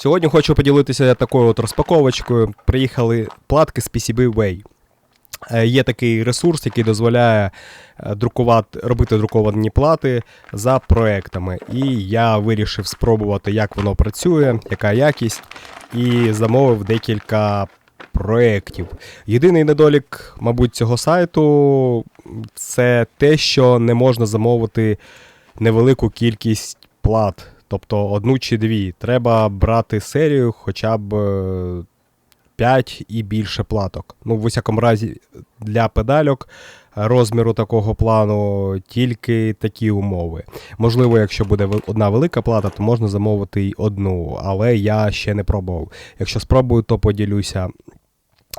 Сьогодні хочу поділитися такою от розпаковочкою. Приїхали платки з PCB Way. Е, Є такий ресурс, який дозволяє е, друкувати, робити друковані плати за проектами. І я вирішив спробувати, як воно працює, яка якість, і замовив декілька проєктів. Єдиний недолік, мабуть, цього сайту це те, що не можна замовити невелику кількість плат, тобто одну чи дві. Треба брати серію хоча б 5 і більше платок. Ну, в усякому разі, для педальок розміру такого плану тільки такі умови. Можливо, якщо буде одна велика плата, то можна замовити й одну, але я ще не пробував. Якщо спробую, то поділюся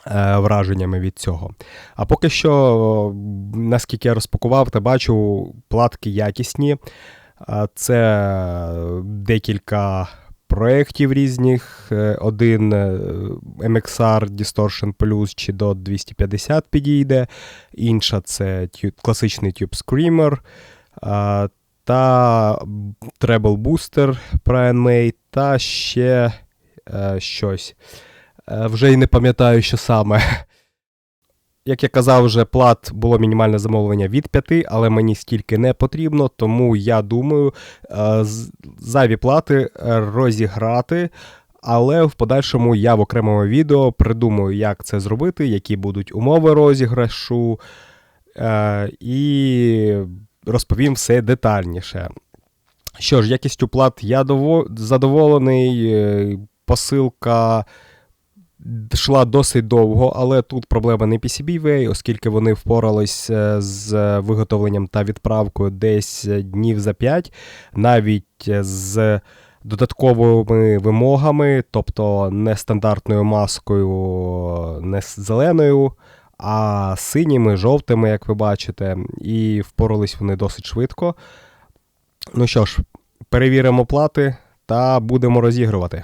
е, враженнями від цього. А поки що, наскільки я розпакував, та бачу, платки якісні. Це декілька проєктів різних. Е, Один е, MXR Distortion Plus чи до 250 підійде, інша це класичний Tube Screamer. Та Treble Booster Brian May, та ще е, щось. Е, Вже й не пам'ятаю, що саме. Як я казав, вже плат було мінімальне замовлення від 5, але мені стільки не потрібно, тому я думаю е, зайві плати е, розіграти. Але в подальшому я в окремому відео придумаю, як це зробити, які будуть умови розіграшу, е, і розповім все детальніше. Що ж, якістю плат я задоволений. Посилка йшла досить довго, але тут проблема не PCBWay, оскільки вони впорались е, з виготовленням та відправкою десь днів за 5, навіть з додатковими вимогами, тобто не стандартною маскою, не зеленою, а синіми, жовтими, як ви бачите, і впорались вони досить швидко. Ну що ж, перевіримо плати та будемо розігрувати.